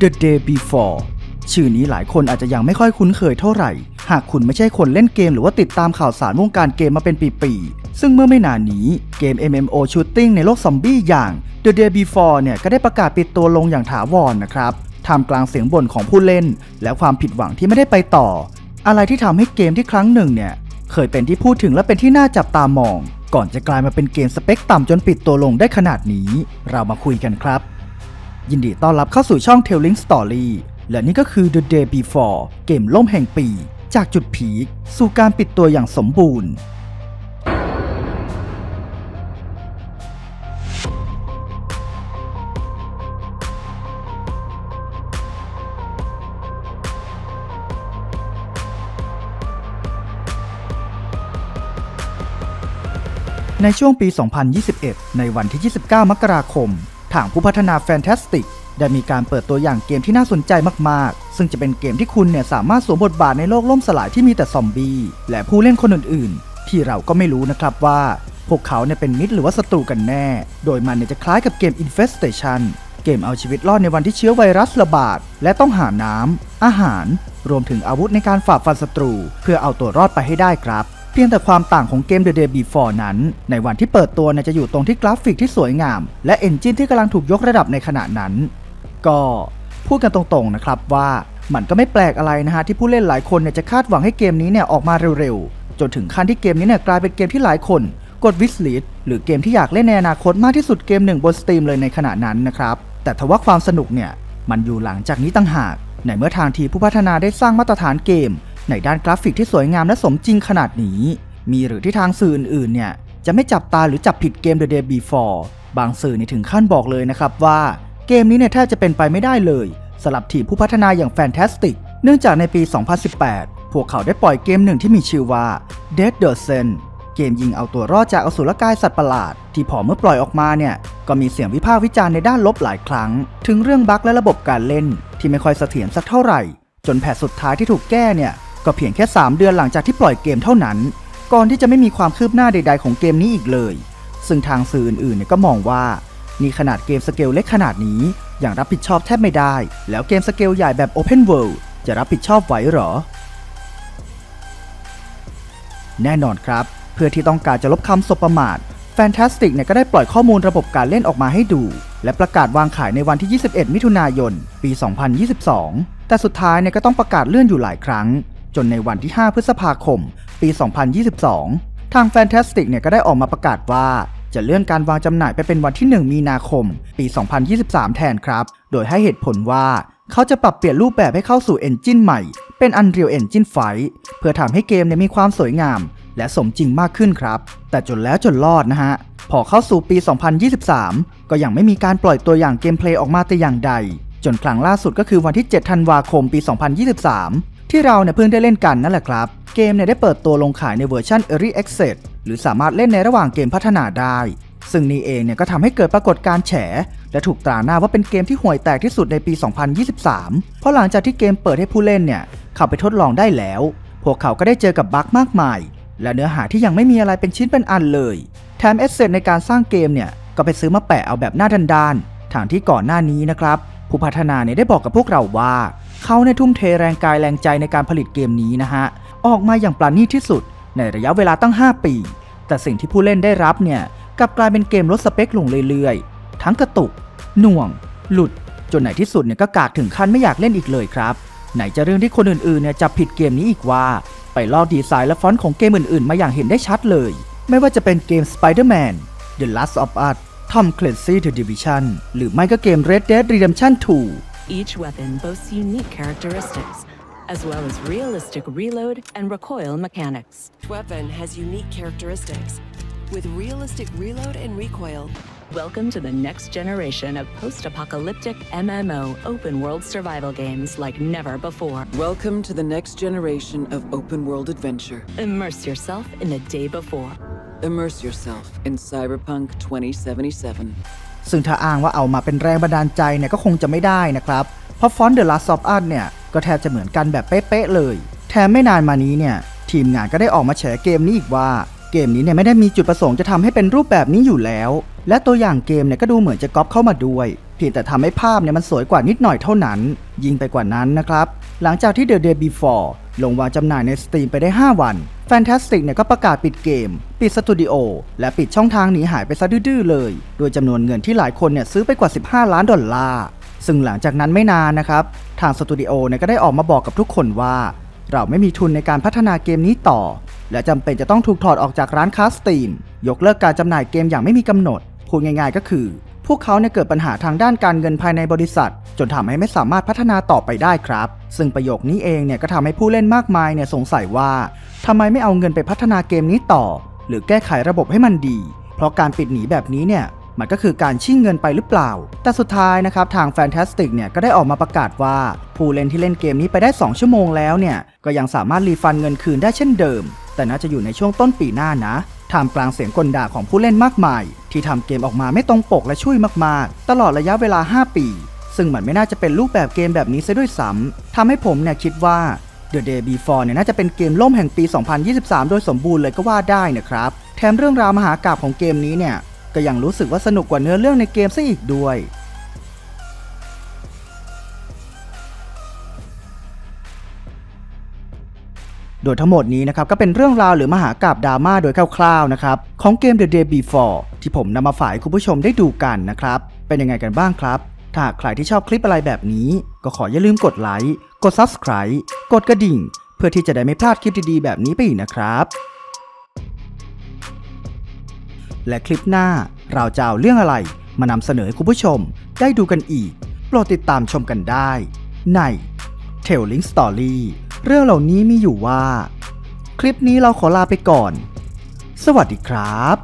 The Day Before ชื่อนี้หลายคนอาจจะยังไม่ค่อยคุ้นเคยเท่าไหร่ หากคุณไม่ใช่คนเล่นเกมหรือว่าติดตามข่าวสารวงการเกมมาเป็นปีๆ ซึ่งเมื่อไม่นานนี้เกม MMO Shooting ในโลกซอมบี้อย่าง The Day Before เนี่ยก็ได้ประกาศปิดตัวลงอย่างถาวรนะครับท่ามกลางเสียงบ่นของผู้เล่น และความผิดหวังที่ไม่ได้ไปต่อ อะไรที่ทำให้เกมที่ครั้งหนึ่งเนี่ยเคยเป็นที่พูดถึงและเป็นที่น่าจับตามอง ก่อนจะกลายมาเป็นเกมสเปคต่ำจนปิดตัวลงได้ขนาดนี้ เรามาคุยกันครับ ยินดีต้อนรับเข้าสู่ช่อง Telling Story และนี่ก็คือ The Day Before เกมล่มแห่งปี จากจุดพีคสู่การปิดตัวอย่างสมบูรณ์ ในช่วงปี 2021 ในวันที่ 29 มกราคม ทางผู้พัฒนา Fantastic ได้มีการเปิดตัวอย่างเกมที่น่าสนใจมากๆ ซึ่งจะเป็นเกมที่คุณเนี่ยสามารถสวมบทบาทในโลกล่มสลายที่มีแต่ซอมบี้และผู้เล่นคนอื่นๆ ที่เราก็ไม่รู้นะครับว่า พวกเขาเนี่ยเป็นมิตรหรือว่าศัตรูกันแน่ โดยมันเนี่ยจะคล้ายกับเกม Infestation เกมเอาชีวิตรอดในวันที่เชื้อไวรัสระบาด และต้องหาน้ำอาหาร รวมถึงอาวุธในการฝ่าฟันศัตรู เพื่อเอาตัวรอดไปให้ได้ครับ พียงแต่ความต่างของเกม The Day Before นั้น ในวันที่เปิดตัวเนี่ยจะอยู่ตรงที่กราฟิกที่สวยงาม และเอนจินที่กำลังถูกยกระดับในขณะนั้น ก็พูดกันตรงๆนะครับว่ามันก็ไม่แปลกอะไรนะฮะที่ผู้เล่นหลายคนเนี่ยจะคาดหวังให้เกมนี้เนี่ยออกมาเร็วๆ จนถึงขั้นที่เกมนี้เนี่ยกลายเป็นเกมที่หลายคน กดวิสลิสหรือเกมที่อยากเล่นในอนาคตมากที่สุดเกมหนึ่งบนสตรีมเลยในขณะนั้นนะครับแต่ทว่าความสนุกเนี่ยมันอยู่หลังจากนี้ตั้งหากในเมื่อทางทีผู้พัฒนาได้สร้างมาตรฐานเกม ในด้านกราฟิกที่สวยงามและสมจริงขนาดนี้ มีหรือที่ทางสื่ออื่นๆเนี่ย จะไม่จับตาหรือจับผิดเกม The Day Before บางสื่อในถึงขั้นบอกเลยนะครับว่าเกมนี้เนี่ยแทบจะเป็นไปไม่ได้เลยสำหรับทีมผู้พัฒนาอย่าง Fantastic เนื่องจากในปี 2018 พวกเขาได้ปล่อยเกมหนึ่งที่มีชื่อว่า Dead the Sen เกมยิงเอาตัวรอดจากอสุรกายสัตว์ประหลาด ที่พอเมื่อปล่อยออกมาเนี่ย ก็มีเสียงวิพากษ์วิจารณ์ในด้านลบหลายครั้ง ถึงเรื่องบั๊กและระบบการเล่น ที่ไม่ค่อยเสถียรสักเท่าไหร่ จนแพทสุดท้ายที่ถูกแก้เนี่ย ก็เพียงแค่ 3 เดือนหลังจากที่ปล่อยเกมเท่านั้น ก่อนที่จะไม่มีความคืบหน้าใด ๆ ของเกมนี้อีกเลย ซึ่งทางสื่ออื่นๆก็มองว่านี่ขนาดเกมสเกลเล็กขนาดนี้อยังรับผิดชอบแทบไม่ได้ แล้วเกมสเกลใหญ่แบบ Open World จะรับผิดชอบไหวหรอ แน่นอนครับ เพื่อที่ต้องการจะลบคำสบประมาท Fantastic เนี่ยก็ได้ปล่อยข้อมูลระบบการเล่นออกมาให้ดู และประกาศวางขายในวันที่ 21 มิถุนายน ปี 2022 แต่สุดท้ายเนี่ยก็ต้องประกาศเลื่อนอยู่หลายครั้ง จนในวันที่ 5 พฤษภาคม ปี 2022 ทาง Fantastic เนี่ยก็ได้ออกมาประกาศว่า จะเลื่อนการวางจำหน่ายไปเป็นวันที่ 1 มีนาคม ปี 2023 แทนครับ โดยให้เหตุผลว่าเขาจะปรับเปลี่ยนรูปแบบให้เข้าสู่เอนจินใหม่ เป็น Unreal Engine 5เพื่อทำให้เกมเนี่ยมีความสวยงาม และสมจริงมากขึ้นครับ แต่จนแล้วจนรอดนะฮะ พอเข้าสู่ปี 2023 ก็ยังไม่มีการปล่อยตัวอย่างเกมเพลย์ออกมาแต่อย่างใด จนครั้งล่าสุดก็คือวันที่ 7 ธันวาคมปี 2023 ที่เราเนี่ยเพิ่งได้เล่นกันนั่นแหละครับ เกมเนี่ยได้เปิดตัวลงขายในเวอร์ชัน Early Access หรือสามารถเล่นในระหว่างเกมพัฒนาได้ ซึ่งนี่เองเนี่ยก็ทำให้เกิดปรากฏการ์แฉ และถูกตราหน้าว่าเป็นเกมที่ห่วยแตกที่สุดในปี 2023 เพราะหลังจากที่เกมเปิดให้ผู้เล่นเนี่ยเข้าไปทดลองได้แล้ว พวกเขาก็ได้เจอกับบั๊กมากมาย และเนื้อหาที่ยังไม่มีอะไรเป็นชิ้นเป็นอันเลย แถมเอเซทในการสร้างเกมเนี่ยก็ไปซื้อมาแปะเอาแบบหน้าด้านๆทางที่ก่อนหน้านี้นะครับผู้พัฒนาเนี่ยได้บอกกับพวกเราว่า เขาเนี่ยทุ่มเทแรงกายแรงใจในการผลิตเกมนี้นะฮะ ออกมาอย่างปราณีตที่สุด ในระยะเวลาตั้ง 5 ปี แต่สิ่งที่ผู้เล่นได้รับเนี่ยกลับกลายเป็นเกมลดสเปคลงเรื่อยๆ ทั้งกระตุก หน่วง หลุด จนไหนที่สุดเนี่ยก็กากถึงขั้นไม่อยากเล่นอีกเลยครับ ไหนจะเรื่องที่คนอื่นๆเนี่ยจับผิดเกมนี้อีกว่า ไปลอกดีไซน์และฟอนต์ของเกมอื่นๆ มาอย่างเห็นได้ชัดเลย ไม่ว่าจะเป็นเกม Spider-Man The Last of Us Tom Clancy The Division หรือไม่ก็เกม Red Dead Redemption 2 Each weapon boasts unique characteristics, as well as realistic reload and recoil mechanics. Each weapon has unique characteristics with realistic reload and recoil. Welcome to the next generation of post apocalyptic MMO open world survival games like never before. Welcome to the next generation of open world adventure. Immerse yourself in the day before. Immerse yourself in Cyberpunk 2077. ซึ่งถ้าอ้างว่าเอามาเป็นแรงบันดาลใจเนี่ยก็คงจะไม่ได้นะครับ เพราะฟอนต์ The Last of Us เนี่ยก็แทบจะเหมือนกันแบบเป๊ะๆเลย แถมไม่นานมานี้เนี่ยทีมงานก็ได้ออกมาแฉเกมนี้อีกว่า เกมนี้เนี่ยไม่ได้มีจุดประสงค์จะทำให้เป็นรูปแบบนี้อยู่แล้ว และตัวอย่างเกมเนี่ยก็ดูเหมือนจะก๊อปเข้ามาด้วยเพียงแต่ทำให้ภาพเนี่ยมันสวยกว่านิดหน่อยเท่านั้น ยิ่งไปกว่านั้นนะครับ หลังจากที่ The Day Before ลงวางจำหน่ายใน Steam ไปได้ 5 วัน Fantastic เนี่ยก็ประกาศปิดเกม ปิดสตูดิโอ และปิดช่องทางหนีหายไปซะดื้อเลย โดยจำนวนเงินที่หลายคนเนี่ยซื้อไปกว่า 15 ล้านดอลลาร์ ซึ่งหลังจากนั้นไม่นานนะครับ ทางสตูดิโอเนี่ยก็ได้ออกมาบอกกับทุกคนว่า เราไม่มีทุนในการพัฒนาเกมนี้ต่อ และจำเป็นจะต้องถูกถอดออกจากร้านค้าสตรีม ยกเลิกการจำหน่ายเกมอย่างไม่มีกำหนด พูดง่ายๆก็คือ พวกเขาเนี่ยเกิดปัญหาทางด้านการเงินภายในบริษัท จนทำให้ไม่สามารถพัฒนาต่อไปได้ครับ ซึ่งประโยคนี้เองเนี่ยก็ทำให้ผู้เล่นมากมายเนี่ยสงสัยว่าทำไมไม่เอาเงินไปพัฒนาเกมนี้ต่อ หรือแก้ไขระบบให้มันดี เพราะการปิดหนีแบบนี้เนี่ยมันก็คือการชิ่งเงินไปหรือเปล่า แต่สุดท้ายนะครับทาง Fantastic เนี่ยก็ได้ออกมาประกาศว่า ผู้เล่นที่เล่นเกมนี้ไปได้ 2 ชั่วโมงแล้วเนี่ยก็ยังสามารถรีฟันเงินคืนได้เช่นเดิม แต่น่าจะอยู่ในช่วงต้นปีหน้านะ ท่ามกลางเสียงกลด่าของผู้เล่นมากมาย ที่ทำเกมออกมาไม่ตรงปกและช่วยมากๆ ตลอดระยะเวลา 5 ปี ซึ่งมันไม่น่าจะเป็นรูปแบบเกมแบบนี้ซะด้วยซ้ำทำให้ผมเนี่ยคิดว่า The Day Before เนี่ยน่าจะเป็นเกมล่มแห่งปี 2023 โดยสมบูรณ์เลยก็ว่าได้นะครับ แถมเรื่องราวมหากราพย์ของเกมนี้เนี่ยก็ยังรู้สึกว่าสนุกกว่าเนื้อเรื่องในเกมซะอีกด้วย โดยทั้งหมดนี้นะครับก็เป็นเรื่องราวหรือมหากาบดราม่าโดยคร่าวๆนะครับของเกม The Day Before ที่ผมนำมาฝากคุณผู้ชมได้ดูกันนะครับเป็นยังไงกันบ้างครับ ถ้าใครที่ชอบคลิปอะไรแบบนี้ ก็ขออย่าลืมกดไลค์กด Subscribe กดกระดิ่ง เพื่อที่จะได้ไม่พลาดคลิปดีๆแบบนี้ไปอีกนะครับ และคลิปหน้าเราจะเอาเรื่องอะไรมานำเสนอให้คุณผู้ชมได้ดูกันอีก โปรดติดตามชมกันได้ ใน Telling Story เรื่องเหล่านี้มีอยู่ว่า คลิปนี้เราขอลาไปก่อน สวัสดีครับ